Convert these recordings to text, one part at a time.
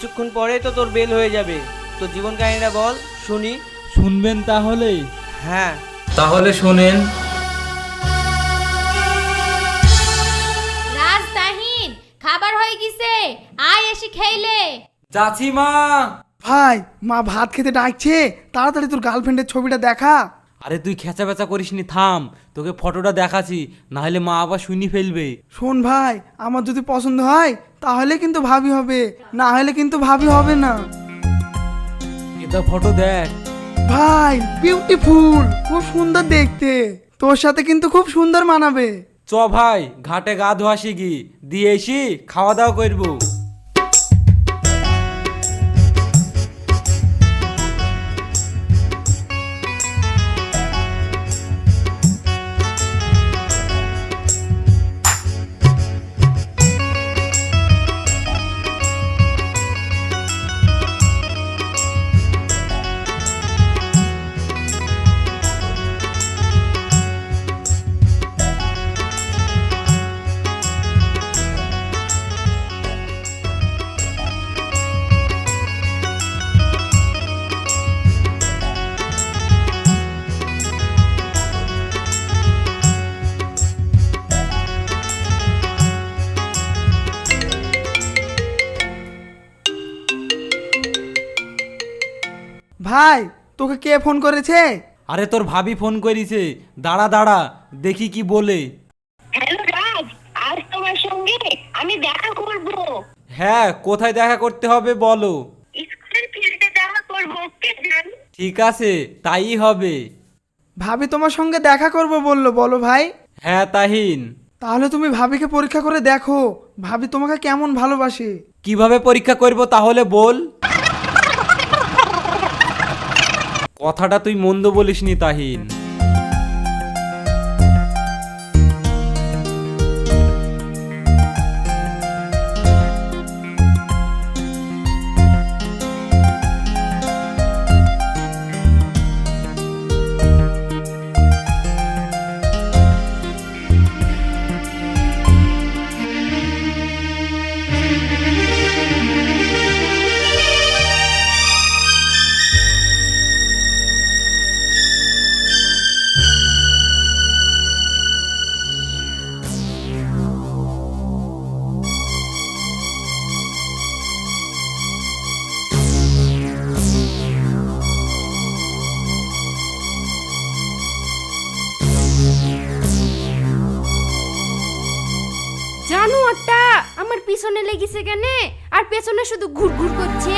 কিছুক্ষণ পরে তো তোর বেল হয়ে যাবে। তো জীবন কাহিনীটা বল শুনি। শুনবেন তাহলে হ্যাঁ। তাহলে শোনেন। রাজ তাহিন খাবার হয়ে গেছে। আয় এসে খেইলে। চাচিমা। ভাই মা ভাত খেতে ডাকছে। তাড়াতাড়ি তোর গার্লফ্রেন্ডের ছবিটা দেখা। আরে তুই খেচা বেচা করিস নি থাম। তোকে ফটোটা দেখাচ্ছি না হলে মা আবার শুনি ফেলবে। শোন ভাই আমার যদি পছন্দ হয় তাহলে কিন্তু ভাবি হবে না হলে কিন্তু ভাবি হবে না। এটা ফটো দেখ। ভাই বিউটিফুল খুব সুন্দর দেখতে। তোর সাথে কিন্তু খুব সুন্দর মানাবে। চ ভাই ঘাটে গা ধোয়া শিখি দিয়ে এসি খাওয়া দাওয়া করব। ভাই তোকে কে ফোন করেছে? আরে তোর ভাবি ফোন করেছে। দাঁড়া দাঁড়া দেখি কি বলে। হ্যালো রাজ আজ তোমার সঙ্গে আমি দেখা করব। হ্যাঁ কোথায় দেখা করতে হবে বলো। স্কুলের ফিল্ডে দেখা করব কে জান। ঠিক আছে তাই হবে। ভাবি তোমার সঙ্গে দেখা করব বলল বলো ভাই। হ্যাঁ তাহিন। তাহলে তুমি ভাবিকে পরীক্ষা করে দেখো। ভাবি তোমাকে কেমন ভালোবাসে। কীভাবে পরীক্ষা করব তাহলে বল। কথাটা তুই মন্দ বলিস নি তাহিন। জানোয়ারটা আমার পিছনে লেগেছে কেন? আর পেছনে শুধু ঘুর ঘুর করছে?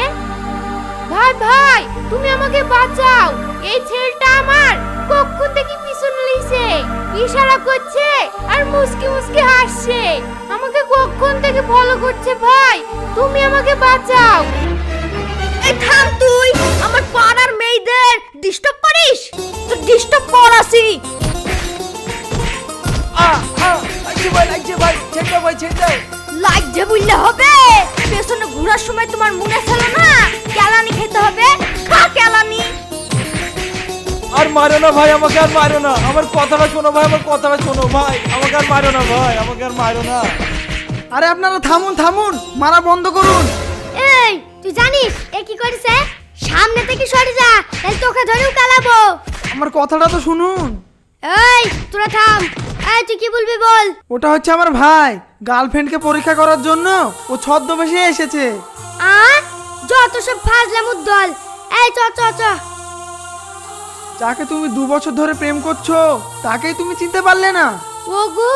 ভাই ভাই তুমি আমাকে বাঁচাও। এই ছেলেটা আমার কখন থেকে পিছনে লেগেছে ইশারা করছে আর মুসকি মুসকি হাসছে। আমাকে কখন থেকে ফলো করছে ভাই? তুমি আমাকে বাঁচাও। এই থাম তুই আমার পাড়ার মেয়েদের ডিস্টার্ব করিস? তো ডিস্টার্ব করাসি লাইক যে বললে হবে। পেছনে ঘোরার সময় তোমার মনে ছিল না? কেলানি খেতে হবে? খা কেলানি। আর মারো না ভাই আমাকে আর মারো না। আমার কথাটা শোনো ভাই আমার কথাটা শোনো ভাই। আমাকে আর মারো না ভাই আমাকে আর মারো না। আরে আপনারা থামুন থামুন। মারা বন্ধ করুন। এই তুই জানিস এ কি করেছে? সামনে থেকে সরে যা এই তোকে ধরেও কালাবো। আমার কথাটা তো শুনুন। এই তোরা থাম। এই তুই কি বলবি বল? ওটা হচ্ছে আমার ভাই গার্লফ্রেন্ডকে পরীক্ষা করার জন্য ও ছদ্মবেশে এসেছে। আ যত সব ফাজলামুর দল। এই চ চ চ। যাকে তুমি দু বছর ধরে প্রেম করছ তাকেই তুমি চিনতে পারলে না। ওগো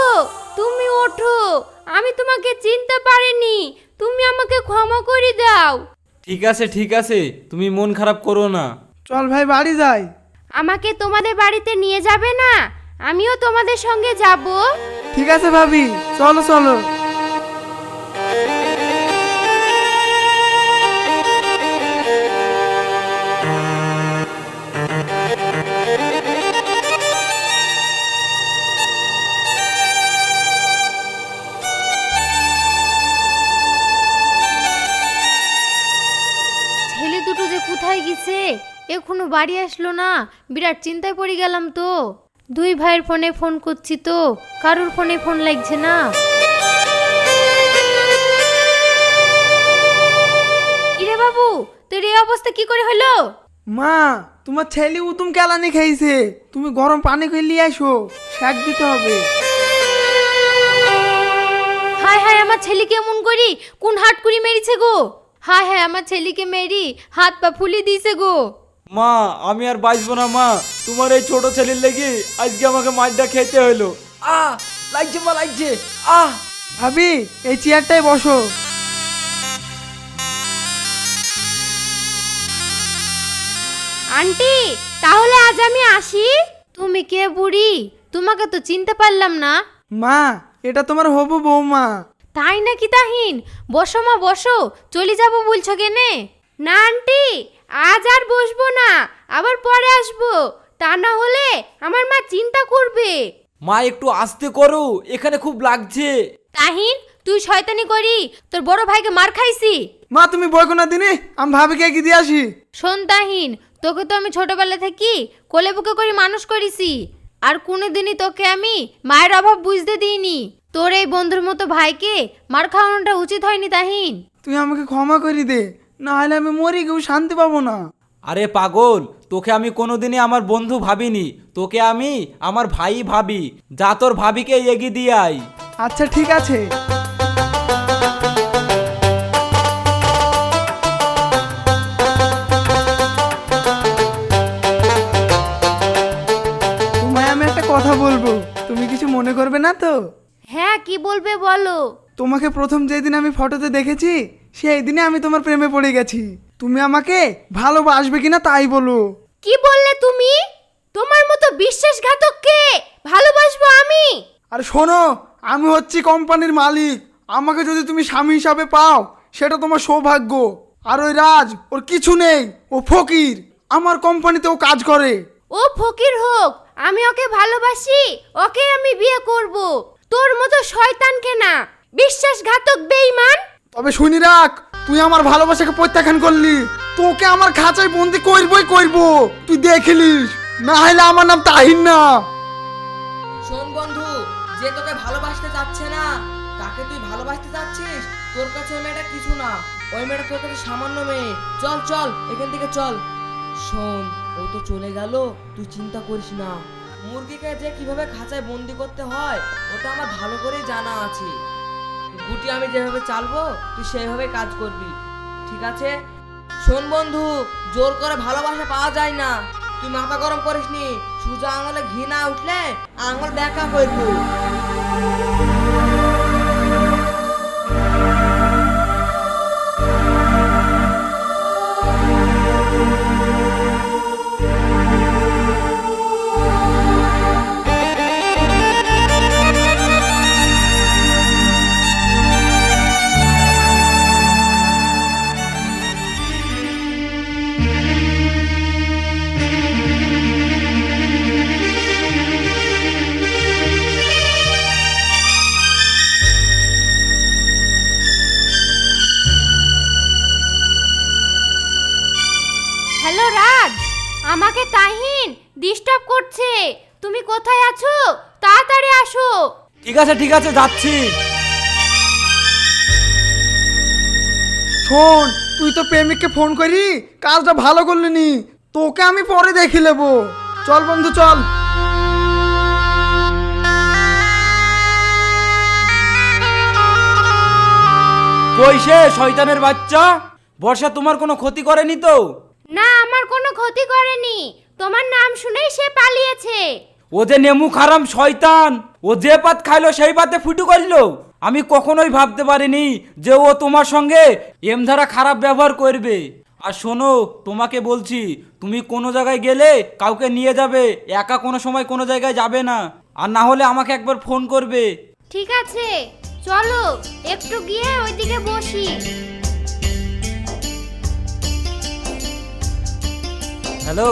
তুমি ওঠো। আমি তোমাকে চিনতে পারিনি। তুমি আমাকে ক্ষমা করে দাও। ঠিক আছে ঠিক আছে। তুমি মন খারাপ করো না। চল ভাই বাড়ি যাই। আমাকে তোমাদের বাড়িতে নিয়ে যাবে না? আমিও তোমাদের সঙ্গে যাব। ঠিক আছে ভাবি চলো চলো। ছেলে দুটো যে কোথায় গেছে এখনও বাড়ি আসলো না। বিরাট চিন্তায় পড়ে গেলাম তো। দুই ভাইয়ের ফোনে ফোন করছি তো কারোর ফোনে ফোন লাগছে না? ইরে বাবু তোর এই অবস্থা কি করে হলো? মা তোমার ছেলে উতুম কেলানি খেয়েছে। তুমি গরম পানি খেয়ে নিয়ে আসো শাক দিতে হবে। হায় হায় আমার ছেলেকে এমন করি কোন হাট করি মেরেছে গো? হায় হায় আমার ছেলেকে মেরি হাত পা ফুলি দিয়েছে গো। মা আমি আর বাঁচবো না মা। তোমার এই ছোট ছেলের লেগে আজকে আমাকে মাছটা খেতে হলো আহ লাগছে মা লাগছে। আহ। ভাবি এই চেয়ারটায় বসো। আন্টি তাহলে আজ আমি আসি? তুমি কে বুড়ি? তোমাকে তো চিনতে পারলাম না। মা এটা তোমার হবু বৌমা। তাই নাকি তাহিন? বসো মা বসো। চলে যাব বলছো কেনে? না আন্টি। আজ আর বসবো না আবার পরে আসব। তা না হলে আমার মা চিন্তা করবে। মা একটু আস্তে করো এখানে খুব লাগছে। তাহিন তুই শয়তানি করি তোর বড় ভাইকে মার খাইছি। মা তুমি বই কোনা দিনে আমি ভাবিকে এগিয়ে দিয়ে আসি? শোন তাহিন তোকে তো আমি ছোটবেলা থেকে কোলে বুকে করে মানুষ করেছি। আর কোনোদিনই তোকে আমি মায়ের অভাব বুঝতে দিইনি। তোর এই বন্ধুর মতো ভাইকে মার খাওয়ানোটা উচিত হয়নি তাহিন। তুই আমাকে ক্ষমা করে দে না হলে আমি মরি কেউ শান্তি পাবো না। আরে পাগল তোকে আমি কোনোদিনই আমার বন্ধু ভাবিনি। তোকে আমি আমার ভাই ভাবি যা তোর ভাবিকে এগিয়ে দিয়ে আই আচ্ছা ঠিক আছে। তোমায় আমি একটা কথা বলব তুমি কিছু মনে করবে না তো? কি বলবে বলো? তোমাকে প্রথম যেদিন আমি ফটোতে দেখেছি সেই দিনে আমি তোমার প্রেমে পড়ে গেছি। তুমি আমাকে ভালোবাসবে কিনা তাই বলো। কি বললে তুমি? তোমার মতো বিশ্বাসঘাতককে ভালোবাসবো আমি। আর শোনো আমি হচ্ছি কোম্পানির মালিক। আমাকে যদি তুমি স্বামী হিসাবে পাও সেটা তোমার সৌভাগ্য। আর ওই রাজ ওর কিছু নেই ও ফকির। আমার কোম্পানিতে ও কাজ করে। ও ফকির হোক আমি ওকে ভালোবাসি ওকে আমি বিয়ে করব। তোর মতো শয়তানকে না। বিশ্বাসঘাতক বেঈমান। তবে শুনি রাখ তুই আমার ভালোবাসাকে প্রত্যাখ্যান করলি। তোকে আমার খাঁচায় বন্দি করবই করব। তুই দেখলিস না হলে আমার নাম তাহিন না। শোন বন্ধু যে তোকে ভালোবাসতে চাচ্ছে না তাকে তুই ভালোবাসতে চাচ্ছিস তোর কাছে ওই মেয়েটা কিছু না। ওই মেয়েটা তোর কাছে সামান্য মেয়ে। চল চল এখান থেকে চল। শোন ও তো চলে গেল তুই চিন্তা করিস না। মুরগিকে যে কীভাবে খাঁচায় বন্দি করতে হয়, ওটা আমার ভালো করেই জানা আছে। গুটি আমি যেভাবে চালবো, তুই সেইভাবে কাজ করবি। ঠিক আছে? শোন বন্ধু, জোর করে ভালোবাসা পাওয়া যায় না। তুই মাথা গরম করিস নি। সুজা আঙুলে ঘি না উঠলে আঙুল ব্যাকা করব ঠিক আছে ঠিক আছে, যাচ্ছি। শোন, তুই তো প্রেমিককে ফোন করি, কাজটা ভালো করলি নি। তোকে আমি পরে দেখি নেব। চল বন্ধু, চল। কই সে শয়তানের বাচ্চা? বর্ষা, তোমার কোনো ক্ষতি করেনি তো? না, আমার কোনো ক্ষতি করেনি। তোমার নাম শুনেই সে পালিয়েছে। ও যে নেমু খারাম শয়তান ও যে পাত খাইলো সেই পাতে ফুটু করল। আমি কখনোই ভাবতে পারিনি যে ও তোমার সঙ্গে এম ধারা খারাপ ব্যবহার করবে। আর শোনো তোমাকে বলছি তুমি কোনো জায়গায় গেলে কাউকে নিয়ে যাবে একা কোনো সময় কোনো জায়গায় যাবে না। আর না হলে আমাকে একবার ফোন করবে। ঠিক আছে চলো একটু গিয়ে ওইদিকে বসি। হ্যালো?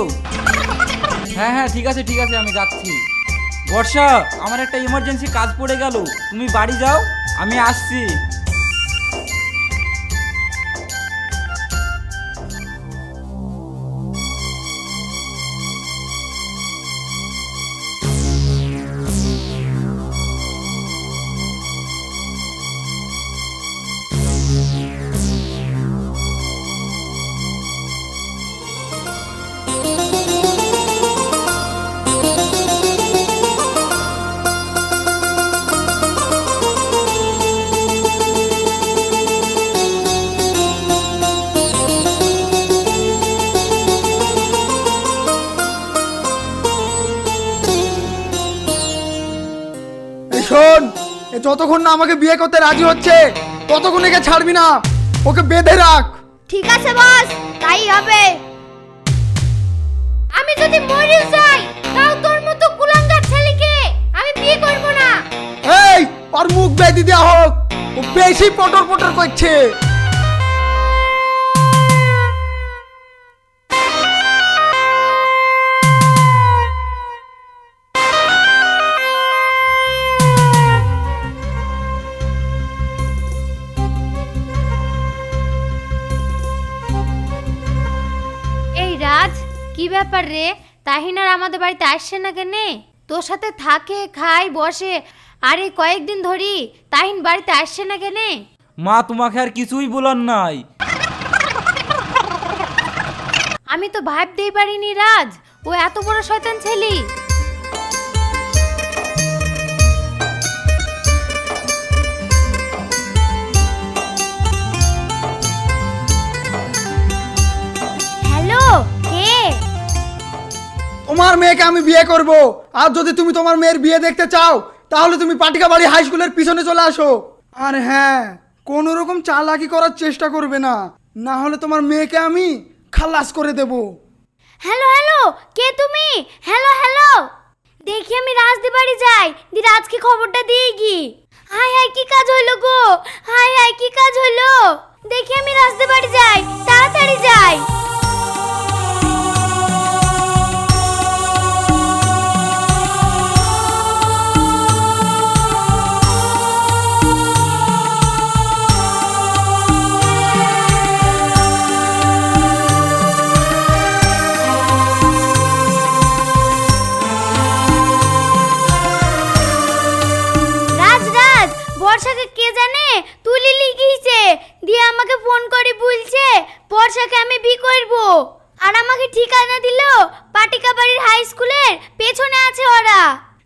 হ্যাঁ হ্যাঁ ঠিক আছে ঠিক আছে, আমি যাচ্ছি। বর্ষা, আমার একটা ইমার্জেন্সি কাজ পড়ে গেল। তুমি বাড়ি যাও, আমি আসছি। যতক্ষণ না আমাকে বিয়ে করতে রাজি হচ্ছে ততক্ষণ একে ছাড়বি না। ওকে বেঁধে রাখ। ঠিক আছে বস। তাই হবে। আমি যদি মরেও যাই তাও তোর মতো কুলাঙ্গার ছেলেকে আমি বিয়ে করব না। এই ওর মুখ বেঁধে দেওয়া হোক। ও বেশি পটর পটর করছে। ব্যাপার রে। তাহিনার আমাদের বাড়িতে আসছে না কেনে? তোর সাথে থাকে খায় বসে। আরে কয়েকদিন ধরি তাহিন বাড়িতে আসছে না কেনে? মা তোমাকে আর কিছুই বলার নাই। আমি তো ভাবতেই পারিনি রাজ। ও এত বড় শয়তান ছেলে। তোমার মেয়েকে আমি বিয়ে করব। আর যদি তুমি তোমার মেয়ের বিয়ে দেখতে চাও, তাহলে তুমি পাটিকা বাড়ি হাই স্কুলের পিছনে চলে আসো। আর হ্যাঁ কোনো রকম চালাকি করার চেষ্টা করবে না। না হলে তোমার মেয়েকে আমি খালাস করে দেব। হ্যালো হ্যালো, কে তুমি? Hello hello. দেখি আমি রাজদি বাড়ি যাই। দি রাজকে খবরটা দিয়ে গি হাই হাই, কি কাজ হইল গো? হাই হাই, কি কাজ হইল? দেখি আমি রাজদি বাড়ি যাই। তাড়াতাড়ি যাই।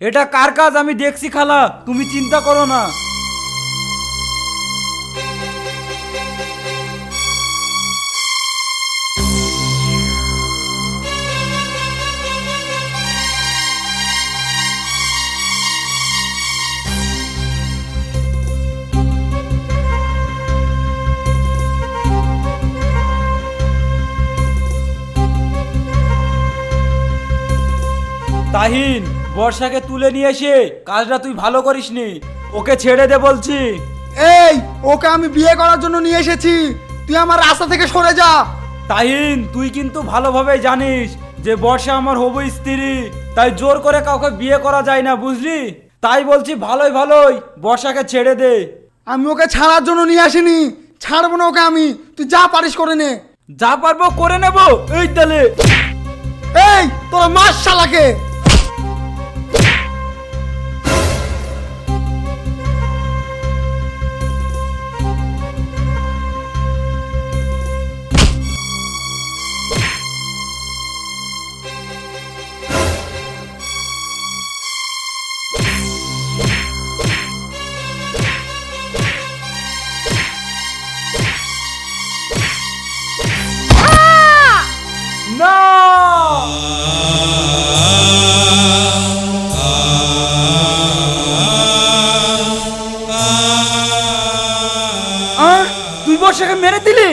এটা কার কাজ? আমি দেখছি খালা তুমি চিন্তা করো না। তাহিন বর্ষাকে তুলে নিয়ে এসে কাজটা তুই ভালো করিসনি। ওকে ছেড়ে দে বলছি। এই ওকে আমি বিয়ে করার জন্য নিয়ে এসেছি। তুই আমার রাস্তা থেকে সরে যা। তাহিন তুই কিন্তু ভালোভাবে জানিস যে বর্ষা আমার হবু স্ত্রী তাই জোর করে কাউকে বিয়ে করা যায় না বুঝলি? তাই বলছি ভালোই ভালোই বর্ষাকে ছেড়ে দে। আমি ওকে ছাড়ার জন্য নিয়ে আসিনি। ছাড়বো না ওকে আমি। তুই যা পারিস করে নে। যা পারব করে নেব এই তালে। এই তোরা মাস শালাকে। তুই মেরে দিলি?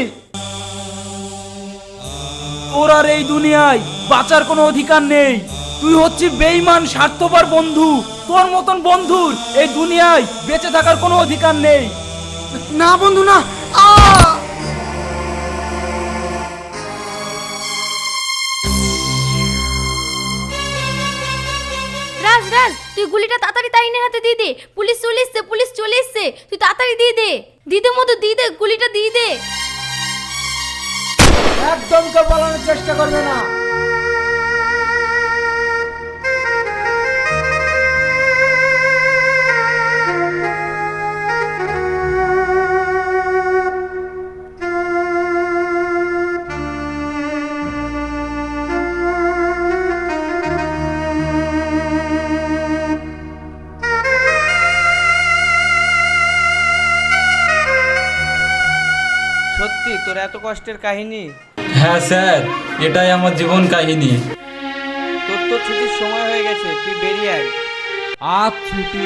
তোর আর এই দুনিয়ায় বাঁচার কোনো অধিকার নেই। তুই হচ্ছিস বেইমান স্বার্থপর বন্ধু। তোর মতন বন্ধুর এই দুনিয়ায় বেঁচে থাকার কোনো অধিকার নেই। না বন্ধু, না। তুই গুলিটা তাড়াতাড়ি তাইনের হাতে দিয়ে দে। পুলিশ চলে এসছে, পুলিশ চলে এসছে। তুই তাড়াতাড়ি দিয়ে দে। দিদে মতো দিয়ে দে গুলিটা দিয়ে দে। একদম কেউ পালানোর চেষ্টা করবে না। কষ্টের কাহিনী? হ্যাঁ স্যার এটাই আমার জীবন কাহিনী। তোর তো ছুটির সময় হয়ে গেছে তুই বেরিয়ে আয়। আজ ছুটি।